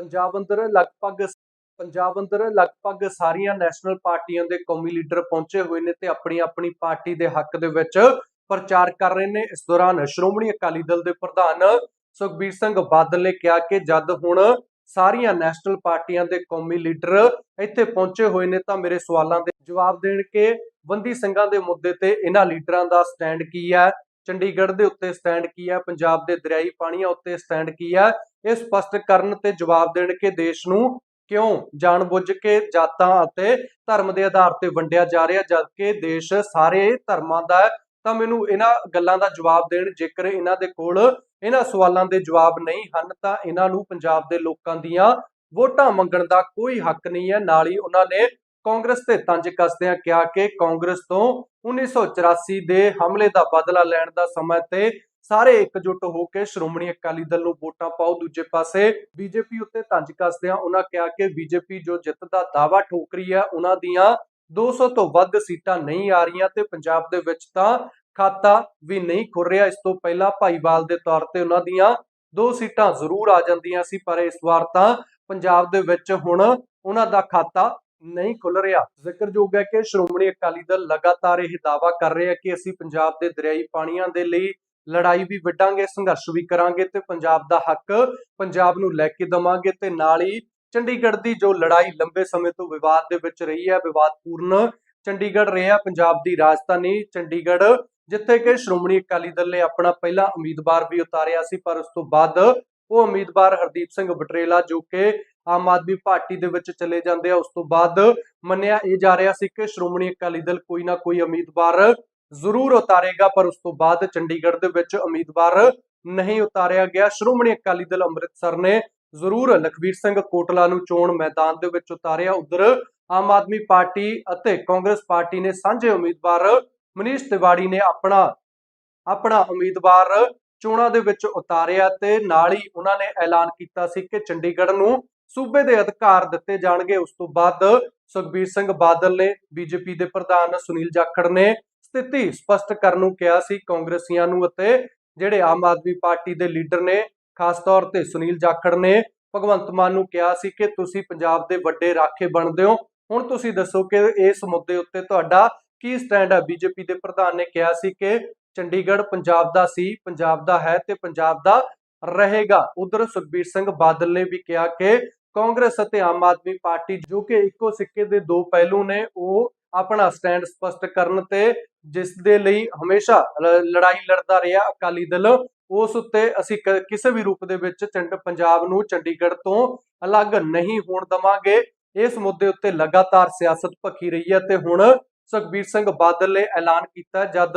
ਪੰਜਾਬ ਅੰਦਰ ਲਗਭਗ ਪੰਜਾਬ ਅੰਦਰ ਲਗਭਗ ਸਾਰੀਆਂ ਨੈਸ਼ਨਲ ਪਾਰਟੀਆਂ ਦੇ ਕੌਮੀ ਲੀਡਰ ਪਹੁੰਚੇ ਹੋਏ ਨੇ ਤੇ ਆਪਣੀ ਆਪਣੀ ਪਾਰਟੀ ਦੇ ਹੱਕ ਦੇ ਵਿੱਚ ਪ੍ਰਚਾਰ ਕਰ ਰਹੇ ਨੇ। ਇਸ ਦੌਰਾਨ ਸ਼੍ਰੋਮਣੀ ਅਕਾਲੀ ਦਲ ਦੇ ਪ੍ਰਧਾਨ ਸੁਖਬੀਰ ਸਿੰਘ ਬਾਦਲ ਨੇ ਕਿਹਾ ਕਿ ਜਦ ਹੁਣ ਸਾਰੀਆਂ ਨੈਸ਼ਨਲ ਪਾਰਟੀਆਂ ਦੇ ਕੌਮੀ ਲੀਡਰ ਇੱਥੇ ਪਹੁੰਚੇ ਹੋਏ ਨੇ ਤਾਂ ਮੇਰੇ ਸਵਾਲਾਂ ਦੇ ਜਵਾਬ ਦੇਣ ਕੇ ਬੰਦੀ ਸਿੰਘਾਂ ਦੇ ਮੁੱਦੇ ਤੇ ਇਹਨਾਂ ਲੀਡਰਾਂ ਦਾ ਸਟੈਂਡ ਕੀ ਹੈ? ਚੰਡੀਗੜ੍ਹ ਦੇ ਉੱਤੇ ਸਟੈਂਡ ਕੀ ਹੈ? ਪੰਜਾਬ ਦੇ ਦਰਿਆਈ ਪਾਣੀਆਂ ਉੱਤੇ ਸਟੈਂਡ ਕੀ ਹੈ? ਇਹ ਸਪਸ਼ਟ ਕਰਨ ਤੇ ਜਵਾਬ ਦੇਣ ਕਿ ਦੇਸ਼ ਨੂੰ ਕਿਉਂ ਜਾਣਬੁੱਝ ਕੇ ਜਾਤਾਂ ਅਤੇ ਧਰਮ ਦੇ ਆਧਾਰ ਤੇ ਵੰਡਿਆ ਜਾ ਰਿਹਾ, ਜਦਕਿ ਦੇਸ਼ ਸਾਰੇ ਧਰਮਾਂ ਦਾ ਤਾਂ ਮੈਨੂੰ ਇਹਨਾਂ ਗੱਲਾਂ ਦਾ ਜਵਾਬ ਦੇਣ, ਜੇਕਰ ਇਹਨਾਂ ਦੇ ਕੋਲ ਇਹਨਾਂ ਸਵਾਲਾਂ ਦੇ ਜਵਾਬ ਨਹੀਂ ਹਨ, ਤਾਂ ਇਹਨਾਂ ਨੂੰ ਪੰਜਾਬ ਦੇ ਲੋਕਾਂ ਦੀਆਂ ਵੋਟਾਂ ਮੰਗਣ ਦਾ ਕੋਈ ਹੱਕ ਨਹੀਂ ਹੈ। ਨਾਲ ਹੀ ਉਹਨਾਂ ਨੇ ਕਾਂਗਰਸ ਤੇ ਤੰਜ ਕੱਸਦਿਆਂ ਕਿਹਾ ਕਿ ਕਾਂਗਰਸ ਤੋਂ 1984 ਦੇ ਹਮਲੇ ਦਾ ਬਦਲਾ ਲੈਣ ਦਾ ਸਮਾਂ ਤੇ ਸਾਰੇ ਇਕਜੁੱਟ ਹੋ ਕੇ ਸ਼੍ਰੋਮਣੀ ਅਕਾਲੀ ਦਲ ਨੂੰ ਵੋਟਾਂ ਪਾਓ। ਦੂਜੇ ਪਾਸੇ ਬੀਜੇਪੀ ਉੱਤੇ ਤੰਜ ਕੱਸਦਿਆਂ ਉਹਨਾਂ ਕਿਹਾ ਕਿ ਬੀਜੇਪੀ ਜੋ ਜਿੱਤ ਦਾ ਦਾਵਾ ਠੋਕ ਰਹੀ ਹੈ ਉਹਨਾਂ ਦੀਆਂ 200 ਤੋਂ ਵੱਧ ਸੀਟਾਂ ਨਹੀਂ ਆ ਰਹੀਆਂ ਤੇ ਪੰਜਾਬ ਦੇ ਵਿੱਚ ਤਾਂ ਖਾਤਾ ਵੀ ਨਹੀਂ ਖੁੱਲ ਰਿਹਾ। ਇਸ ਤੋਂ ਪਹਿਲਾਂ ਭਾਈਵਾਲ ਦੇ ਤੌਰ ਤੇ ਉਹਨਾਂ ਦੀਆਂ ਦੋ ਸੀਟਾਂ ਜ਼ਰੂਰ ਆ ਜਾਂਦੀਆਂ ਸੀ, ਪਰ ਇਸ ਵਾਰ ਤਾਂ ਪੰਜਾਬ ਦੇ ਵਿੱਚ ਹੁਣ ਉਹਨਾਂ ਦਾ ਖਾਤਾ ਨਹੀਂ ਖੁੱਲ ਰਿਹਾ। ਜ਼ਿਕਰਯੋਗ ਹੈ ਕਿ ਸ਼੍ਰੋਮਣੀ ਅਕਾਲੀ ਦਲ ਲਗਾਤਾਰ ਇਹ ਦਾਵਾ ਕਰ ਰਿਹਾ ਕਿ ਅਸੀਂ ਪੰਜਾਬ ਦੇ ਦਰਿਆਈ ਪਾਣੀਆਂ ਦੇ ਲਈ ਲੜਾਈ ਵੀ ਵਿੱਢਾਂਗੇ, ਸੰਘਰਸ਼ ਵੀ ਕਰਾਂਗੇ ਤੇ ਪੰਜਾਬ ਦਾ ਹੱਕ ਪੰਜਾਬ ਨੂੰ ਲੈ ਕੇ ਦਵਾਂਗੇ ਤੇ ਨਾਲ ਹੀ ਚੰਡੀਗੜ੍ਹ ਦੀ ਜੋ ਲੜਾਈ ਲੰਬੇ ਸਮੇਂ ਤੋਂ ਵਿਵਾਦ ਦੇ ਵਿੱਚ ਰਹੀ ਹੈ ਵਿਵਾਦਪੂਰਨ ਚੰਡੀਗੜ੍ਹ ਰਿਹਾ, ਪੰਜਾਬ ਦੀ ਰਾਜਧਾਨੀ ਚੰਡੀਗੜ੍ਹ, ਜਿੱਥੇ ਕਿ ਸ਼੍ਰੋਮਣੀ ਅਕਾਲੀ ਦਲ ਨੇ ਆਪਣਾ ਪਹਿਲਾ ਉਮੀਦਵਾਰ ਵੀ ਉਤਾਰਿਆ ਸੀ, ਪਰ ਉਸ ਤੋਂ ਬਾਅਦ ਉਹ ਉਮੀਦਵਾਰ ਹਰਦੀਪ ਸਿੰਘ ਬਟਰੇਲਾ, ਜੋ ਕਿ ਆਮ ਆਦਮੀ ਪਾਰਟੀ ਦੇ ਵਿੱਚ ਚਲੇ ਜਾਂਦੇ ਆ, ਉਸ ਤੋਂ ਬਾਅਦ ਮੰਨਿਆ ਇਹ ਜਾ ਰਿਹਾ ਸੀ ਕਿ ਸ਼੍ਰੋਮਣੀ ਅਕਾਲੀ ਦਲ ਕੋਈ ਨਾ ਕੋਈ ਉਮੀਦਵਾਰ ਜ਼ਰੂਰ ਉਤਾਰੇਗਾ, ਪਰ ਉਸ ਤੋਂ ਬਾਅਦ ਚੰਡੀਗੜ੍ਹ ਦੇ ਵਿੱਚ ਉਮੀਦਵਾਰ ਨਹੀਂ ਉਤਾਰਿਆ ਗਿਆ। ਸ਼੍ਰੋਮਣੀ ਅਕਾਲੀ ਦਲ ਅੰਮ੍ਰਿਤਸਰ ਨੇ ਜ਼ਰੂਰ ਲਖਵੀਰ ਸਿੰਘ ਕੋਟਲਾ ਨੂੰ ਚੋਣ ਮੈਦਾਨ ਦੇ ਵਿੱਚ ਉਤਾਰਿਆ। ਉਧਰ ਆਮ ਆਦਮੀ ਪਾਰਟੀ ਅਤੇ ਕਾਂਗਰਸ ਪਾਰਟੀ ਨੇ ਸਾਂਝੇ ਉਮੀਦਵਾਰ ਮਨੀਸ਼ ਤਿਵਾੜੀ ਨੇ ਆਪਣਾ ਆਪਣਾ ਉਮੀਦਵਾਰ ਚੋਣਾਂ ਦੇ ਵਿੱਚ ਉਤਾਰਿਆ ਤੇ ਨਾਲ ਹੀ ਉਹਨਾਂ ਨੇ ਐਲਾਨ ਕੀਤਾ ਸੀ ਕਿ ਚੰਡੀਗੜ੍ਹ ਨੂੰ ਸੂਬੇ ਦੇ ਅਧਿਕਾਰ ਦਿੱਤੇ ਜਾਣਗੇ। ਉਸ ਤੋਂ ਬਾਅਦ ਸੁਖਬੀਰ ਸਿੰਘ ਬਾਦਲ ਨੇ, ਬੀਜੇਪੀ ਦੇ ਪ੍ਰਧਾਨ ਸੁਨੀਲ ਜਾਖੜ ਨੇ ਸਥਿਤੀ ਸਪਸ਼ਟ ਕਰਨ ਨੂੰ ਕਿਹਾ ਸੀ ਕਾਂਗਰਸੀਆਂ ਨੂੰ ਅਤੇ ਜਿਹੜੇ ਆਮ ਆਦਮੀ ਪਾਰਟੀ ਦੇ ਲੀਡਰ ਨੇ, ਖਾਸ ਤੌਰ ਤੇ ਸੁਨੀਲ ਜਾਖੜ ਨੇ, ਭਗਵੰਤ ਮਾਨ ਨੂੰ ਕਿਹਾ ਸੀ ਕਿ ਤੁਸੀਂ ਪੰਜਾਬ ਦੇ ਵੱਡੇ ਰਾਖੇ ਬਣਦੇ ਹੋ। ਹੁਣ ਤੁਸੀਂ ਦੱਸੋ ਕਿ ਇਸ ਮੁੱਦੇ ਉੱਤੇ ਤੁਹਾਡਾ ਕੀ ਸਟੈਂਡ ਹੈ ਬੀਜੇਪੀ ਦੇ ਪ੍ਰਧਾਨ ਨੇ ਕਿਹਾ ਸੀ ਕਿ ਚੰਡੀਗੜ੍ਹ ਪੰਜਾਬ ਦਾ ਸੀ, ਪੰਜਾਬ ਦਾ ਹੈ ਤੇ ਪੰਜਾਬ ਦਾ ਰਹੇਗਾ। ਉਧਰ ਸੁਖਬੀਰ ਸਿੰਘ ਬਾਦਲ ਨੇ ਵੀ ਕਿਹਾ ਕਿ ਕਾਂਗਰਸ ਅਤੇ ਆਮ ਆਦਮੀ ਪਾਰਟੀ ਜੋ ਕਿ ਇੱਕੋ ਸਿੱਕੇ ਦੇ ਦੋ ਪਹਿਲੂ ਨੇ, ਉਹ ਆਪਣਾ ਸਟੈਂਡ ਸਪਸ਼ਟ ਕਰਨ ਤੇ ਜਿਸ ਦੇ ਲਈ ਹਮੇਸ਼ਾ ਲੜਾਈ ਲੜਦਾ ਰਿਹਾ ਅਕਾਲੀ ਦਲ, ਉਸ ਉੱਤੇ ਅਸੀਂ ਕਿਸੇ ਵੀ ਰੂਪ ਦੇ ਵਿੱਚ ਚੰਡ, ਪੰਜਾਬ ਨੂੰ ਚੰਡੀਗੜ੍ਹ ਤੋਂ ਅਲੱਗ ਨਹੀਂ ਹੋਣ ਦਵਾਂਗੇ। ਇਸ ਮੁੱਦੇ ਉੱਤੇ ਲਗਾਤਾਰ ਸਿਆਸਤ ਭਖੀ ਰਹੀ ਹੈ ਤੇ ਹੁਣ ਸੁਖਬੀਰ ਸਿੰਘ ਬਾਦਲ ਨੇ ਐਲਾਨ ਕੀਤਾ ਜਦ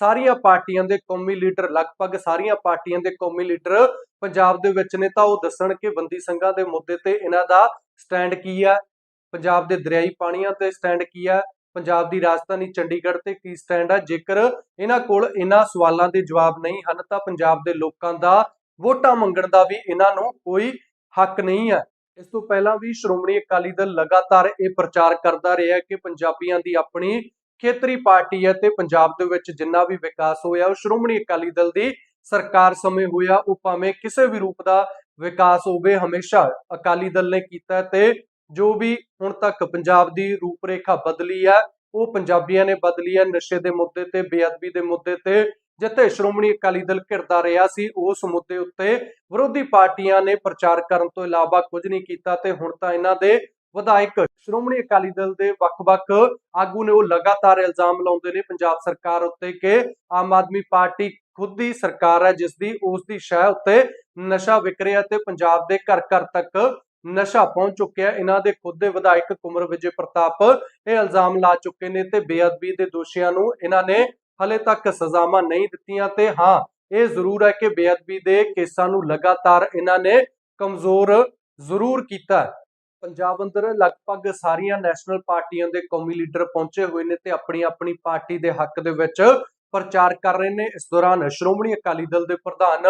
ਸਾਰੀਆਂ ਪਾਰਟੀਆਂ ਦੇ ਕੌਮੀ ਲੀਡਰ, ਲਗਭਗ ਸਾਰੀਆਂ ਪਾਰਟੀਆਂ ਦੇ ਕੌਮੀ ਲੀਡਰ ਪੰਜਾਬ ਦੇ ਵਿੱਚ ਨੇ ਤਾਂ ਉਹ ਦੱਸਣ ਕਿ ਬੰਦੀ ਸੰਘਾਂ ਦੇ ਮੁੱਦੇ ਤੇ ਇਹਨਾਂ ਦਾ ਸਟੈਂਡ ਕੀ ਹੈ? ਪੰਜਾਬ ਦੇ ਦਰਿਆਈ ਪਾਣੀਆਂ ਤੇ ਸਟੈਂਡ ਕੀ ਹੈ? ਪੰਜਾਬ ਦੀ ਰਾਜਧਾਨੀ ਚੰਡੀਗੜ੍ਹ ਤੇ ਕੀ ਸਟੈਂਡ ਹੈ ਜੇਕਰ ਇਹਨਾਂ ਕੋਲ ਇਹਨਾਂ ਸਵਾਲਾਂ ਦੇ ਜਵਾਬ ਨਹੀਂ ਹਨ, ਤਾਂ ਪੰਜਾਬ ਦੇ ਲੋਕਾਂ ਦਾ ਵੋਟਾਂ ਮੰਗਣ ਦਾ ਵੀ ਇਹਨਾਂ ਨੂੰ ਕੋਈ ਹੱਕ ਨਹੀਂ ਹੈ। ਇਸ ਤੋਂ ਪਹਿਲਾਂ ਵੀ ਸ਼੍ਰੋਮਣੀ ਅਕਾਲੀ ਦਲ ਲਗਾਤਾਰ ਇਹ ਪ੍ਰਚਾਰ ਕਰਦਾ ਰਿਹਾ ਕਿ ਪੰਜਾਬੀਆਂ ਦੀ ਆਪਣੀ ਖੇਤਰੀ ਪਾਰਟੀ ਹੈ ਤੇ ਪੰਜਾਬ ਦੇ ਵਿੱਚ ਜਿੰਨਾ ਵੀ ਵਿਕਾਸ ਹੋਇਆ, ਉਹ ਸ਼੍ਰੋਮਣੀ ਅਕਾਲੀ ਦਲ ਦੀ ਸਰਕਾਰ ਸਮੇਂ ਹੋਇਆ, ਉਹ ਭਾਵੇਂ ਕਿਸੇ ਵੀ ਰੂਪ ਦਾ ਵਿਕਾਸ ਹੋਵੇ, ਹਮੇਸ਼ਾ ਅਕਾਲੀ ਦਲ ਨੇ ਕੀਤਾ ਤੇ ਜੋ ਵੀ ਹੁਣ ਤੱਕ ਪੰਜਾਬ ਦੀ ਰੂਪਰੇਖਾ ਬਦਲੀ ਹੈ, ਉਹ ਪੰਜਾਬੀਆਂ ਨੇ ਬਦਲੀ ਹੈ ਨਸ਼ੇ ਦੇ ਮੁੱਦੇ ਤੇ, ਬੇਅਦਬੀ ਦੇ ਮੁੱਦੇ ਤੇ। ਜਿੱਥੇ ਸ਼੍ਰੋਮਣੀ ਅਕਾਲੀ ਦਲ ਘਿਰਦਾ ਰਿਹਾ ਸੀ, ਉਸ ਮੁੱਦੇ ਉੱਤੇ ਵਿਰੋਧੀ ਪਾਰਟੀਆਂ ਨੇ ਪ੍ਰਚਾਰ ਕਰਨ ਤੋਂ ਇਲਾਵਾ ਕੁਝ ਨਹੀਂ ਕੀਤਾ ਤੇ ਹੁਣ ਤਾਂ ਇਹਨਾਂ ਦੇ ਵਿਧਾਇਕ ਸ਼੍ਰੋਮਣੀ ਅਕਾਲੀ ਦਲ ਦੇ ਵੱਖ-ਵੱਖ ਆਗੂ ਨੇ ਉਹ ਲਗਾਤਾਰ ਇਲਜ਼ਾਮ ਲਾਉਂਦੇ ਨੇ। ਪੰਜਾਬ ਸਰਕਾਰ ਉੱਤੇ ਕਿ ਆਮ ਆਦਮੀ ਪਾਰਟੀ ਖੁਦ ਦੀ ਸਰਕਾਰ ਹੈ ਜਿਸ ਦੀ ਉਸ ਦੀ ਸ਼ਹਿ ਉੱਤੇ ਨਸ਼ਾ ਵਿਕ ਰਿਹਾ ਤੇ ਪੰਜਾਬ ਦੇ ਘਰ ਘਰ ਤੱਕ ਨਸ਼ਾ ਪਹੁੰਚ ਚੁੱਕਿਆ ਇਹਨਾਂ ਦੇ ਖੁਦ ਦੇ ਵਿਧਾਇਕ ਕੁਮਰ ਵਿਜੇ ਪ੍ਰਤਾਪ ਇਹ ਇਲਜ਼ਾਮ ਲਾ ਚੁੱਕੇ ਨੇ ਤੇ ਬੇਅਦਬੀ ਦੇ ਦੋਸ਼ੀਆਂ ਨੂੰ ਇਹਨਾਂ ਨੇ ਹਲੇ ਤੱਕ ਸਜ਼ਾਵਾਂ ਨਹੀਂ ਦਿੱਤੀਆਂ ਤੇ ਹਾਂ, ਇਹ ਜ਼ਰੂਰ ਹੈ ਕਿ ਬੇਅਦਬੀ ਦੇ ਕੇਸਾਂ ਨੂੰ ਲਗਾਤਾਰ ਇਹਨਾਂ ਨੇ ਕਮਜ਼ੋਰ ਜ਼ਰੂਰ ਕੀਤਾ ਪੰਜਾਬ ਅੰਦਰ ਲਗਭਗ ਸਾਰੀਆਂ ਨੈਸ਼ਨਲ ਪਾਰਟੀਆਂ ਦੇ ਕੌਮੀ ਲੀਡਰ ਪਹੁੰਚੇ ਹੋਏ ਨੇ ਤੇ ਆਪਣੀ ਆਪਣੀ ਪਾਰਟੀ ਦੇ ਹੱਕ ਦੇ ਵਿੱਚ ਪ੍ਰਚਾਰ ਕਰ ਰਹੇ ਨੇ। ਇਸ ਦੌਰਾਨ ਸ਼੍ਰੋਮਣੀ ਅਕਾਲੀ ਦਲ ਦੇ ਪ੍ਰਧਾਨ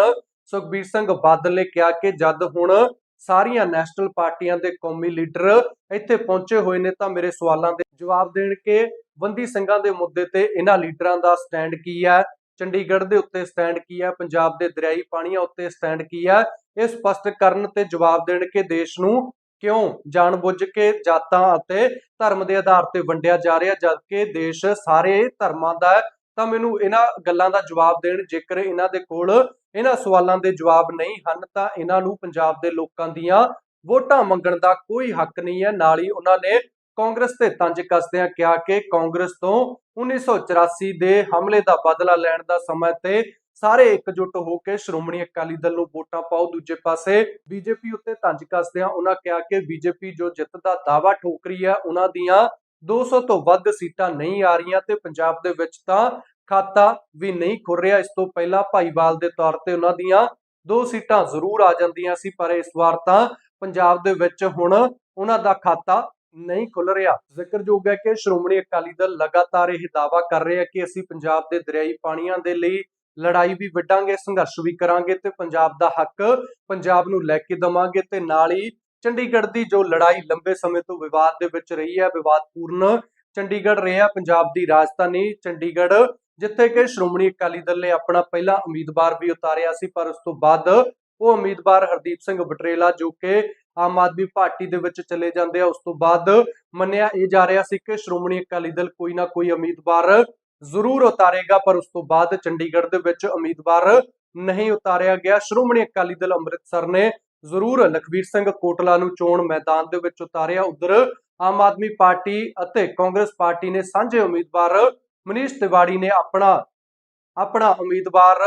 ਸੁਖਬੀਰ ਸਿੰਘ ਬਾਦਲ ਨੇ ਕਿਹਾ ਕਿ ਜਦ ਹੁਣ ਸਾਰੀਆਂ ਨੈਸ਼ਨਲ ਪਾਰਟੀਆਂ ਦੇ ਕੌਮੀ ਲੀਡਰ ਇੱਥੇ ਪਹੁੰਚੇ ਹੋਏ ਨੇ ਤਾਂ ਮੇਰੇ ਸਵਾਲਾਂ ਦੇ ਜਵਾਬ ਦੇਣ ਕਿ ਬੰਦੀ ਸਿੰਘਾਂ ਦੇ ਮੁੱਦੇ ਤੇ ਇਹਨਾਂ ਲੀਡਰਾਂ ਦਾ ਸਟੈਂਡ ਕੀ ਹੈ? ਚੰਡੀਗੜ੍ਹ ਦੇ ਉੱਤੇ ਸਟੈਂਡ ਕੀ ਹੈ? ਪੰਜਾਬ ਦੇ ਦਰਿਆਈ ਪਾਣੀਆਂ ਉੱਤੇ ਸਟੈਂਡ ਕੀ ਹੈ? ਇਹ ਸਪਸ਼ਟ ਕਰਨ ਤੇ ਜਵਾਬ ਦੇਣ ਕੇ ਦੇਸ਼ ਨੂੰ ਕਿਉਂ ਜਾਣਬੁੱਝ ਕੇ ਜਾਤਾਂ ਅਤੇ ਧਰਮ ਦੇ ਆਧਾਰ ਤੇ ਵੰਡਿਆ ਜਾ ਰਿਹਾ, ਜਦਕਿ ਦੇਸ਼ ਸਾਰੇ ਧਰਮਾਂ ਦਾ ਤਾਂ ਮੈਨੂੰ ਇਹਨਾਂ ਗੱਲਾਂ ਦਾ ਜਵਾਬ ਦੇਣ ਜੇਕਰ ਇਹਨਾਂ ਦੇ ਕੋਲ ਇਹਨਾਂ ਸਵਾਲਾਂ ਦੇ ਜਵਾਬ ਨਹੀਂ ਹਨ ਤਾਂ ਇਹਨਾਂ ਨੂੰ ਪੰਜਾਬ ਦੇ ਲੋਕਾਂ ਦੀਆਂ ਵੋਟਾਂ ਮੰਗਣ ਦਾ ਕੋਈ ਹੱਕ ਨਹੀਂ ਹੈ। ਨਾਲ ਹੀ ਉਹਨਾਂ ਨੇ ਕਾਂਗਰਸ ਤੇ ਤੰਜ ਕੱਸਦਿਆਂ ਕਿਹਾ ਕਿ ਕਾਂਗਰਸ ਤੋਂ 1984 ਦੇ ਹਮਲੇ ਦਾ ਬਦਲਾ ਲੈਣ ਦਾ ਸਮਾਂ ਤੇ ਸਾਰੇ ਇਕਜੁੱਟ ਹੋ ਕੇ ਸ਼੍ਰੋਮਣੀ ਅਕਾਲੀ ਦਲ ਨੂੰ ਵੋਟਾਂ ਪਾਓ। ਦੂਜੇ ਪਾਸੇ ਬੀਜੇਪੀ ਉੱਤੇ ਤੰਜ ਕੱਸਦਿਆਂ ਉਹਨਾਂ ਕਿਹਾ ਕਿ ਬੀਜੇਪੀ ਜੋ ਜਿੱਤ ਦਾ ਦਾਵਾ ਠੋਕ ਰਹੀ ਹੈ, ਉਹਨਾਂ ਦੀਆਂ 200 ਤੋਂ ਵੱਧ ਸੀਟਾਂ ਨਹੀਂ ਆ ਰਹੀਆਂ ਤੇ ਪੰਜਾਬ ਦੇ ਵਿੱਚ ਤਾਂ ਖਾਤਾ ਵੀ ਨਹੀਂ ਖੁੱਲ ਰਿਹਾ। ਇਸ ਤੋਂ ਪਹਿਲਾਂ ਭਾਈਵਾਲ ਦੇ ਤੌਰ ਤੇ ਉਹਨਾਂ ਦੀਆਂ ਦੋ ਸੀਟਾਂ ਜ਼ਰੂਰ ਆ ਜਾਂਦੀਆਂ ਸੀ, ਪਰ ਇਸ ਵਾਰ ਤਾਂ ਪੰਜਾਬ ਦੇ ਵਿੱਚ ਹੁਣ ਉਹਨਾਂ ਦਾ ਖਾਤਾ ਨਹੀਂ ਖੁੱਲ ਰਿਹਾ। ਜ਼ਿਕਰਯੋਗ ਹੈ ਕਿ ਸ਼੍ਰੋਮਣੀ ਅਕਾਲੀ ਦਲ ਲਗਾਤਾਰ ਇਹ ਦਾਵਾ ਕਰ ਰਿਹਾ ਕਿ ਅਸੀਂ ਪੰਜਾਬ ਦੇ ਦਰਿਆਈ ਪਾਣੀਆਂ ਦੇ ਲਈ ਲੜਾਈ ਵੀ ਵਿੱਢਾਂਗੇ, ਸੰਘਰਸ਼ ਵੀ ਕਰਾਂਗੇ ਤੇ ਪੰਜਾਬ ਦਾ ਹੱਕ ਪੰਜਾਬ ਨੂੰ ਲੈ ਕੇ ਦਵਾਂਗੇ ਤੇ ਨਾਲ ਹੀ ਚੰਡੀਗੜ੍ਹ ਦੀ ਜੋ ਲੜਾਈ ਲੰਬੇ ਸਮੇਂ ਤੋਂ ਵਿਵਾਦ ਦੇ ਵਿੱਚ ਰਹੀ ਹੈ, ਵਿਵਾਦਪੂਰਨ ਚੰਡੀਗੜ੍ਹ ਰਿਹਾ, ਪੰਜਾਬ ਦੀ ਰਾਜਧਾਨੀ ਚੰਡੀਗੜ੍ਹ ਜਿੱਥੇ ਕਿ ਸ਼੍ਰੋਮਣੀ ਅਕਾਲੀ ਦਲ ਨੇ ਆਪਣਾ ਪਹਿਲਾ ਉਮੀਦਵਾਰ ਵੀ ਉਤਾਰਿਆ ਸੀ, ਪਰ ਉਸ ਤੋਂ ਬਾਅਦ ਉਹ ਉਮੀਦਵਾਰ ਹਰਦੀਪ ਸਿੰਘ ਬਟਰੇਲਾ, ਜੋ ਕਿ ਆਮ ਆਦਮੀ ਪਾਰਟੀ ਦੇ ਵਿੱਚ ਚਲੇ ਜਾਂਦੇ ਆ, ਉਸ ਤੋਂ ਬਾਅਦ ਮੰਨਿਆ ਇਹ ਜਾ ਰਿਹਾ ਸੀ ਕਿ ਸ਼੍ਰੋਮਣੀ ਅਕਾਲੀ ਦਲ ਕੋਈ ਨਾ ਕੋਈ ਉਮੀਦਵਾਰ ਜ਼ਰੂਰ ਉਤਾਰੇਗਾ, ਪਰ ਉਸ ਤੋਂ ਬਾਅਦ ਚੰਡੀਗੜ੍ਹ ਦੇ ਵਿੱਚ ਉਮੀਦਵਾਰ ਨਹੀਂ ਉਤਾਰਿਆ ਗਿਆ। ਸ਼੍ਰੋਮਣੀ ਅਕਾਲੀ ਦਲ ਅੰਮ੍ਰਿਤਸਰ ਨੇ ਜ਼ਰੂਰ ਲਖਵੀਰ ਸਿੰਘ ਕੋਟਲਾ ਨੂੰ ਚੋਣ ਮੈਦਾਨ ਦੇ ਵਿੱਚ ਉਤਾਰਿਆ। ਉਧਰ ਆਮ ਆਦਮੀ ਪਾਰਟੀ ਅਤੇ ਕਾਂਗਰਸ ਪਾਰਟੀ ਨੇ ਸਾਂਝੇ ਉਮੀਦਵਾਰ ਮਨੀਸ਼ ਤਿਵਾੜੀ ਨੇ ਆਪਣਾ ਆਪਣਾ ਉਮੀਦਵਾਰ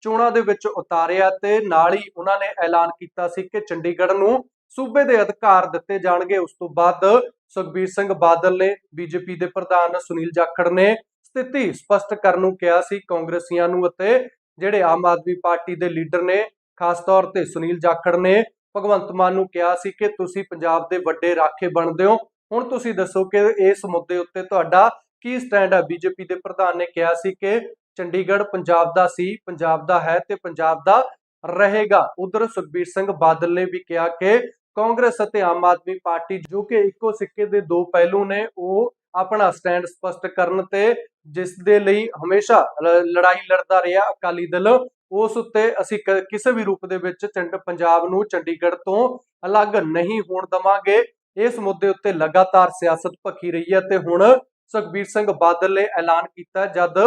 ਚੋਣਾਂ ਦੇ ਵਿੱਚ ਉਤਾਰਿਆ ਤੇ ਨਾਲ ਹੀ ਉਹਨਾਂ ਨੇ ਐਲਾਨ ਕੀਤਾ ਸੀ ਕਿ ਚੰਡੀਗੜ੍ਹ ਨੂੰ ਸੂਬੇ ਦੇ ਅਧਿਕਾਰ ਦਿੱਤੇ ਜਾਣਗੇ। ਉਸ ਤੋਂ ਬਾਅਦ ਸੁਖਬੀਰ ਸਿੰਘ ਬਾਦਲ ਨੇ ਬੀਜੇਪੀ ਦੇ ਪ੍ਰਧਾਨ ਸੁਨੀਲ ਜਾਖੜ ਨੇ ਸਥਿਤੀ ਸਪਸ਼ਟ ਕਰਨ ਨੂੰ ਕਿਹਾ ਸੀ। ਕਾਂਗਰਸੀਆਂ ਨੂੰ ਅਤੇ ਜਿਹੜੇ ਆਮ ਆਦਮੀ ਪਾਰਟੀ ਦੇ ਲੀਡਰ ਨੇ, ਖਾਸ ਤੌਰ ਤੇ ਸੁਨੀਲ ਜਾਖੜ ਨੇ, ਭਗਵੰਤ ਮਾਨ ਨੂੰ ਕਿਹਾ ਸੀ ਕਿ ਤੁਸੀਂ ਪੰਜਾਬ ਦੇ ਵੱਡੇ ਰਾਖੇ ਬਣਦੇ ਹੋ। ਹੁਣ ਤੁਸੀਂ ਦੱਸੋ ਕਿ ਇਸ ਮੁੱਦੇ ਉੱਤੇ ਤੁਹਾਡਾ ਕੀ ਸਟੈਂਡ ਹੈ ਬੀਜੇਪੀ ਦੇ ਪ੍ਰਧਾਨ ਨੇ ਕਿਹਾ ਸੀ ਕਿ ਚੰਡੀਗੜ੍ਹ ਪੰਜਾਬ ਦਾ ਸੀ, ਪੰਜਾਬ ਦਾ ਹੈ ਤੇ ਪੰਜਾਬ ਦਾ ਰਹੇਗਾ। ਉਧਰ ਸੁਖਬੀਰ ਸਿੰਘ ਬਾਦਲ ਨੇ ਵੀ ਕਿਹਾ ਕਿ ਕਾਂਗਰਸ ਅਤੇ ਆਮ ਆਦਮੀ ਪਾਰਟੀ ਜੋ ਕਿ ਇੱਕੋ ਸਿੱਕੇ ਦੇ ਦੋ ਪਹਿਲੂ ਨੇ, ਉਹ ਆਪਣਾ ਸਟੈਂਡ ਸਪਸ਼ਟ ਕਰਨ ਤੇ ਜਿਸ ਦੇ ਲਈ ਹਮੇਸ਼ਾ ਲੜਾਈ ਲੜਦਾ ਰਿਹਾ ਅਕਾਲੀ ਦਲ, ਉਸ ਉੱਤੇ ਅਸੀਂ ਕਿਸੇ ਵੀ ਰੂਪ ਦੇ ਵਿੱਚ ਚੰਡ, ਪੰਜਾਬ ਨੂੰ ਚੰਡੀਗੜ੍ਹ ਤੋਂ ਅਲੱਗ ਨਹੀਂ ਹੋਣ ਦਵਾਂਗੇ। ਇਸ ਮੁੱਦੇ ਉੱਤੇ ਲਗਾਤਾਰ ਸਿਆਸਤ ਭਖੀ ਰਹੀ ਹੈ ਤੇ ਹੁਣ ਸੁਖਬੀਰ ਸਿੰਘ ਬਾਦਲ ਨੇ ਐਲਾਨ ਕੀਤਾ ਜਦ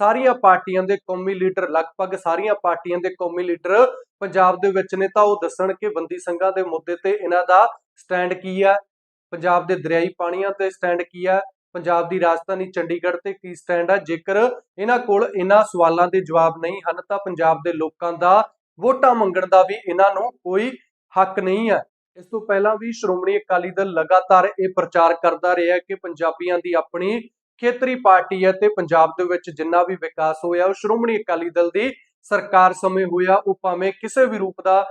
ਸਾਰੀਆਂ ਪਾਰਟੀਆਂ ਦੇ ਕੌਮੀ ਲੀਡਰ, ਲਗਭਗ ਸਾਰੀਆਂ ਪਾਰਟੀਆਂ ਦੇ ਕੌਮੀ ਲੀਡਰ ਪੰਜਾਬ ਦੇ ਵਿੱਚ ਨੇ, ਤਾਂ ਉਹ ਦੱਸਣ ਕਿ ਬੰਦੀ ਸੰਘਾਂ ਦੇ ਮੁੱਦੇ ਤੇ ਇਹਨਾਂ ਦਾ ਸਟੈਂਡ ਕੀ ਹੈ ਪੰਜਾਬ ਦੇ ਦਰਿਆਈ ਪਾਣੀਆਂ ਤੇ ਸਟੈਂਡ ਕੀ ਹੈ ਪੰਜਾਬ ਦੀ ਰਾਜਧਾਨੀ ਚੰਡੀਗੜ੍ਹ ਤੇ ਕੀ ਸਟੈਂਡ ਹੈ ਜੇਕਰ ਇਹਨਾਂ ਕੋਲ ਇਹਨਾਂ ਸਵਾਲਾਂ ਦੇ ਜਵਾਬ ਨਹੀਂ ਹਨ, ਤਾਂ ਪੰਜਾਬ ਦੇ ਲੋਕਾਂ ਦਾ ਵੋਟਾਂ ਮੰਗਣ ਦਾ ਵੀ ਇਹਨਾਂ ਨੂੰ ਕੋਈ ਹੱਕ ਨਹੀਂ ਹੈ ਇਸ ਤੋਂ ਪਹਿਲਾਂ ਵੀ ਸ਼੍ਰੋਮਣੀ ਅਕਾਲੀ ਦਲ ਲਗਾਤਾਰ ਇਹ ਪ੍ਰਚਾਰ ਕਰਦਾ ਰਿਹਾ ਕਿ ਪੰਜਾਬੀਆਂ ਦੀ ਆਪਣੀ ਖੇਤਰੀ ਪਾਰਟੀ ਹੈ ਤੇ ਪੰਜਾਬ ਦੇ ਵਿੱਚ ਜਿੰਨਾ ਵੀ ਵਿਕਾਸ ਹੋਇਆ ਉਹ ਸ਼੍ਰੋਮਣੀ ਅਕਾਲੀ ਦਲ ਦੀ ਸਰਕਾਰ ਸਮੇਂ ਹੋਇਆ, ਉਹ ਭਾਵੇਂ ਕਿਸੇ ਵੀ ਰੂਪ ਦਾ